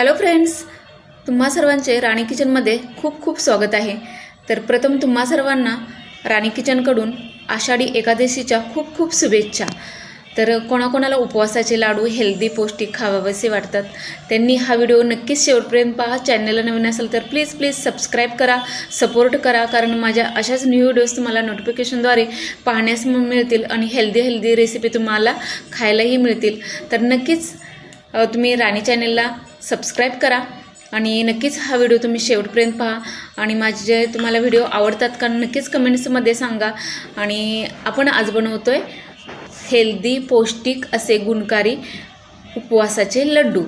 Hello friends तुम्हा सर्वांचे राणी किचनमध्ये खूप खूप स्वागत आहे. तर प्रथम तुम्हा सर्वांना राणी किचनकडून आषाढी एकादशीच्या खूप खूप शुभेच्छा. तर कोणाकोणाला उपवासाचे लाडू हेल्दी पौष्टिक खावावेसे वाटतात त्यांनी हा व्हिडिओ नक्कीच शेवटपर्यंत पहा. चॅनलला नवीन असेल तर प्लीज प्लीज सबस्क्राईब करा सपोर्ट करा कारण माझ्या अशाच न्यू व्हिडिओज तुम्हाला नोटिफिकेशनद्वारे पाहण्यास मिळतील आणि हेल्दी हेल्दी रेसिपी तुम्हाला खायलाही मिळतील. तर नक्कीच तुम्ही राणी चॅनेलला सबस्क्राईब करा आणि नक्कीच हा व्हिडिओ तुम्ही शेवटपर्यंत पहा. आणि माझे जे तुम्हाला व्हिडिओ आवडतात का नक्कीच कमेंट्समध्ये सांगा. आणि आपण आज बनवतो आहे हेल्दी पौष्टिक असे गुणकारी उपवासाचे लड्डू.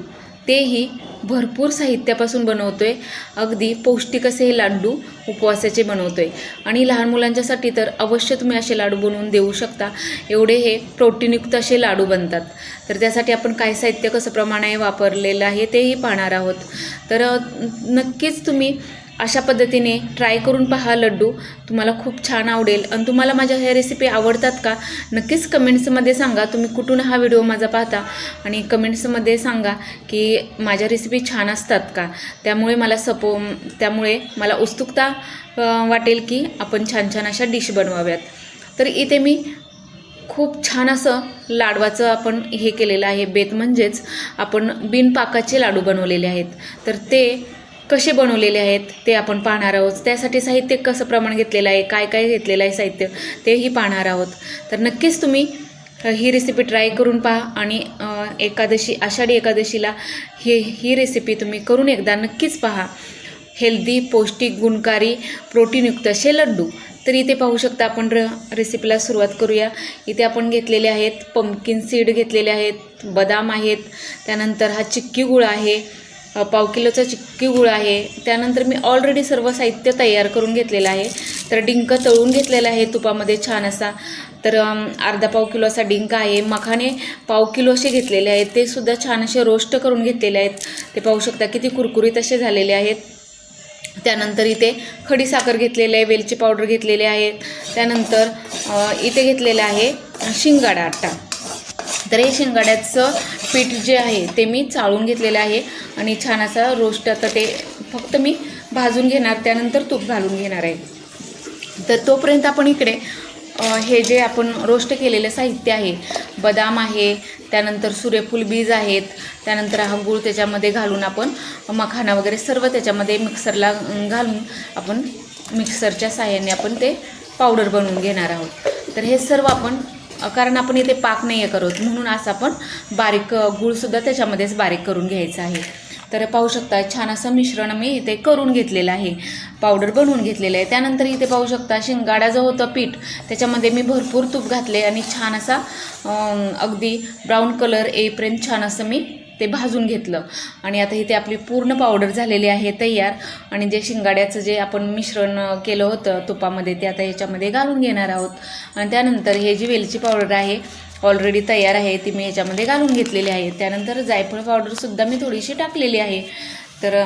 तेही भरपूर साहित्यापासून बनवतो आहे अगदी पौष्टिक असे हे लाडू उपवासाचे बनवतो आहे आणि लहान मुलांच्यासाठी तर अवश्य तुम्ही असे लाडू बनवून देऊ शकता. एवढे हे प्रोटीनयुक्त असे लाडू बनतात. तर त्यासाठी आपण काय साहित्य कसं प्रमाणे वापरलेलं आहे तेही पाहणार आहोत. तर नक्कीच तुम्ही अशा पद्धतीने ट्राय करून पहा लड्डू. तुम्हाला खूप छान आवडेल. आणि तुम्हाला माझ्या ह्या रेसिपी आवडतात का? नक्कीच कमेंट्समध्ये सांगा. तुम्ही कुठून हा व्हिडिओ माझा पाहता? आणि कमेंट्समध्ये सांगा की माझ्या रेसिपी छान असतात का? त्यामुळे मला सपो त्यामुळे मला उत्सुकता वाटेल की आपण छान छान अशा डिश बनवाव्यात. तर इथे मी खूप छान असं लाडवाचं आपण हे केलेलं आहे. बेत म्हणजेच आपण बिनपाकाचे लाडू बनवलेले आहेत. तर ते कसे बनवलेले आहेत ते आपण पाहणार आहोत. त्यासाठी साहित्य कसं प्रमाण घेतलेलं आहे काय काय घेतलेलं आहे साहित्य तेही पाहणार आहोत. तर नक्कीच तुम्ही ही रेसिपी ट्राय करून पहा आणि एकादशी आषाढी एकादशीला हे ही रेसिपी तुम्ही करून एकदा नक्कीच पहा. हेल्दी पौष्टिक गुणकारी प्रोटीनयुक्त असे लड्डू. तर इथे पाहू शकता आपण र रेसिपीला सुरुवात करूया. इथे आपण घेतलेले आहेत पंपकिन सीड घेतलेले आहेत बदाम आहेत त्यानंतर हा चिक्की गुळ आहे. पाव किलोचा चिक्की गुळ आहे. त्यानंतर मी ऑलरेडी सर्व साहित्य तयार करून घेतलेलं आहे. तर डिंक तळून घेतलेला आहे तुपामध्ये छान असा. तर अर्धा पाव किलो असा डिंक आहे. मखाने पाव किलो असे घेतलेले आहेत. ते सुद्धा छान असे रोस्ट करून घेतलेले आहेत. ते पाहू शकता किती कुरकुरीत असे झालेले आहेत. त्यानंतर इथे खडी साखर घेतलेली आहे. वेलची पावडर घेतलेली आहे. त्यानंतर इथे घेतलेलं आहे शिंगाडा आटा. तर हे शेंगाड्याचं पीठ जे आहे ते मी चाळून घेतलेलं आहे. आणि छान असा रोस्ट आता ते फक्त मी भाजून घेणार त्यानंतर तूप घालून घेणार आहे. तर तोपर्यंत आपण इकडे हे जे आपण रोस्ट केलेलं साहित्य आहे बदाम आहे त्यानंतर सूर्यफूल बीज आहेत त्यानंतर हा गूळ त्याच्यामध्ये घालून आपण मखाना वगैरे सर्व त्याच्यामध्ये मिक्सरला घालून आपण मिक्सरच्या साह्याने आपण ते पावडर बनवून घेणार आहोत. तर हे सर्व आपण कारण आपण इथे पाक नाही आहे करत. म्हणून असं आपण बारीक गुळसुद्धा गूळसुद्धा त्याच्यामध्येच बारीक करून घ्यायचं आहे. तर पाहू शकता छान असं मिश्रण मी इथे करून घेतलेलं आहे. पावडर बनवून घेतलेलं आहे. त्यानंतर इथे पाहू शकता शिंगाडा जो होतं पीठ त्याच्यामध्ये मी भरपूर तूप घातले आणि छान असा अगदी ब्राऊन कलर येईपर्यंत छान असं मी ते भाजून घेतलं. आणि आता इथे आपली पूर्ण पावडर झालेली आहे तयार. आणि जे शिंगाड्याचं जे आपण मिश्रण केलं होतं तुपामध्ये ते आता याच्यामध्ये घालून घेणार आहोत. आणि त्यानंतर हे जी वेलची पावडर आहे ऑलरेडी तयार आहे ती मी याच्यामध्ये घालून घेतलेली आहे. त्यानंतर जायफळ पावडरसुद्धा मी थोडीशी टाकलेली आहे. तर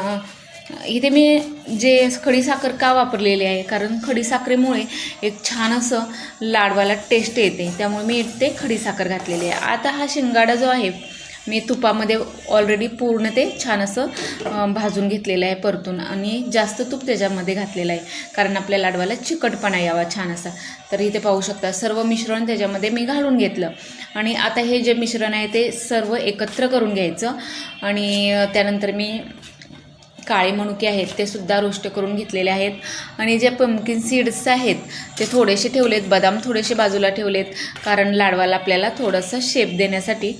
इथे मी जे खडीसाखर का वापरलेली आहे कारण खडीसाखरेमुळे एक छान असं लाडवाला टेस्ट येते. त्यामुळे मी ते खडीसाखर घातलेली आहे. आता हा शिंगाडा जो आहे मी तुपामध्ये ऑलरेडी पूर्ण ते छान असं भाजून घेतलेलं आहे परतून. आणि जास्त तूप त्याच्यामध्ये घातलेलं आहे कारण आपल्या लाडवाला चिकटपणा यावा छान असा. तर इथे पाहू शकता सर्व मिश्रण त्याच्यामध्ये मी घालून घेतलं. आणि आता हे जे मिश्रण आहे ते सर्व एकत्र करून घ्यायचं. आणि त्यानंतर मी काळे मनुके आहेत ते सुद्धा रोस्ट करून घेतलेले आहेत. आणि जे पम्पकिन सीड्स आहेत ते थोडेसे ठेवलेत बदाम थोडेसे बाजूला ठेवलेत कारण लाडवाला आपल्याला थोडंसं शेप देण्यासाठी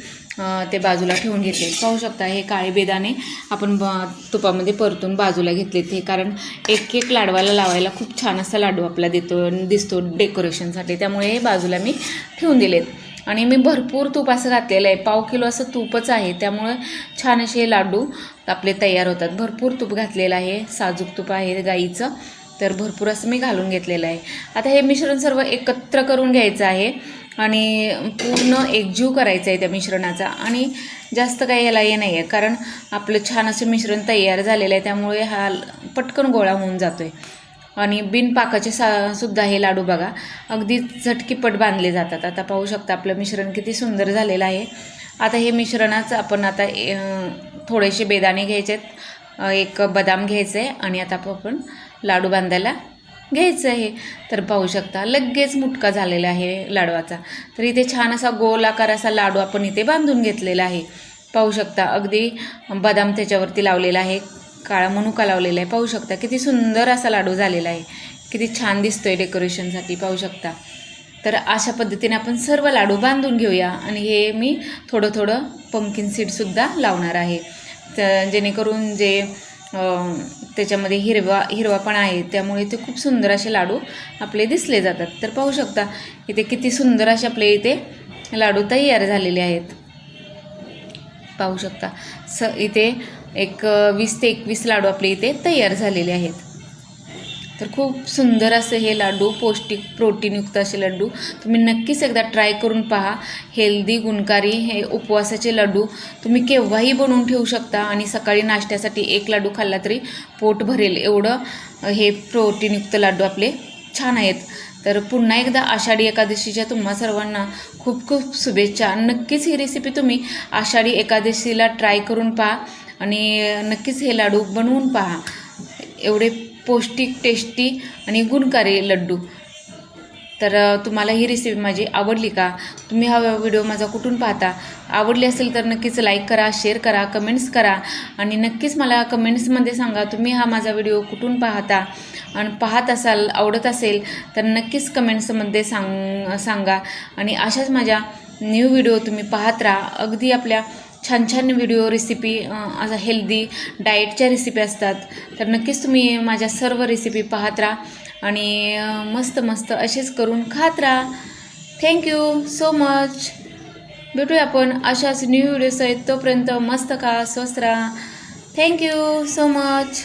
ते बाजूला ठेवून घेतले. पाहू शकता हे काळे बेदाणे आपण ब तुपामध्ये परतून बाजूला घेतलेत हे. कारण एक एक लाडवाला लावायला खूप छान असा लाडू आपला देतो दिसतो डेकोरेशनसाठी. त्यामुळे हे बाजूला मी ठेवून दिलेत. आणि मी भरपूर तूप असं घातलेलं आहे. पाव किलो असं तूपच आहे. त्यामुळे छान असे लाडू आपले तयार होतात. भरपूर तूप घातलेलं आहे. साजूक तूप आहे गाईचं. तर भरपूर असं मी घालून घेतलेलं आहे. आता हे मिश्रण सर्व एकत्र करून घ्यायचं आहे. आणि पूर्ण एकजीव करायचा आहे त्या मिश्रणाचा. आणि जास्त काही याला हे नाही आहे कारण आपलं छान असं मिश्रण तयार झालेलं आहे त्यामुळे हा पटकन गोळा होऊन जातो आहे आणि बिनपाकाचे सा सुद्धा हे लाडू बघा अगदी झटकीपट बांधले जातात. आता पाहू शकता आपलं मिश्रण किती सुंदर झालेलं आहे. आता हे मिश्रणाच आपण आता थोडेसे बेदाणे घ्यायचे आहेत एक बदाम घ्यायचं आहे आणि आता आपण लाडू बांधायला घ्यायचं आहे. तर पाहू शकता लगेच मुटका झालेला आहे लाडवाचा. तर इथे छान असा गोल आकार असा लाडू आपण इथे बांधून घेतलेला आहे. पाहू शकता अगदी बदाम त्याच्यावरती लावलेला आहे. काळा मनुका लावलेला आहे. पाहू शकता किती सुंदर असा लाडू झालेला आहे. किती छान दिसतोय डेकोरेशनसाठी पाहू शकता. तर अशा पद्धतीने आपण सर्व लाडू बांधून घेऊया आणि हे मी थोडं थोडं पंकिन सीडसुद्धा लावणार आहे. तर जेणेकरून जे त्याच्यामध्ये हिरवा हिरवा पण आहे. त्यामुळे ते खूप सुंदर असे लाडू आपले दिसले जातात. तर पाहू शकता इथे किती सुंदर असे आपले इथे लाडू तयार झालेले आहेत. पाहू शकता स इथे एक वीस ते एकवीस लाडू आपले इथे तयार झालेले आहेत. तर खूप सुंदर असे हे लाडू पौष्टिक प्रोटीनयुक्त असे लाडू. तुम्ही नक्कीच एकदा ट्राय करून पहा. हेल्दी गुणकारी हे उपवासाचे लाडू. तुम्ही केव्हाही बनवून ठेवू शकता आणि सकाळी नाश्त्यासाठी एक लाडू खाल्ला तरी पोट भरेल. एवढं हे प्रोटीनयुक्त लाडू आपले छान आहेत. तर पुन्हा एकदा आषाढी एकादशीच्या तुम्हा सर्वांना खूप खूप शुभेच्छा. नक्कीच ही रेसिपी तुम्ही आषाढी एकादशीला ट्राय करून पहा आणि नक्कीच हे लाडू बनवून पहा. एवढे पौष्टिक टेस्टी आणि गुणकारी लड्डू. तर तुम्हाला ही रेसिपी माझी आवडली का? तुम्ही हा व्हिडिओ माझा कुठून पाहता? आवडली असेल तर नक्कीच लाईक करा शेअर करा कमेंट्स करा आणि नक्कीच मला कमेंट्समध्ये सांगा तुम्ही हा माझा व्हिडिओ कुठून पाहता आणि पाहत असाल आवडत असेल तर नक्कीच कमेंट्समध्ये सांग सांगा आणि अशाच माझ्या न्यू व्हिडिओ तुम्ही पाहत राहा. अगदी आपल्या छान छान व्हिडिओ रेसिपी असा हेल्दी डाएटच्या रेसिपी असतात. तर नक्कीच तुम्ही माझ्या सर्व रेसिपी पाहत राहा आणि मस्त मस्त असेच करून खात राहा. थँक्यू सो मच भेटूया आपण अशाच न्यू व्हिडिओ आहेत तोपर्यंत मस्त का स्वस्त राहा. Thank you so much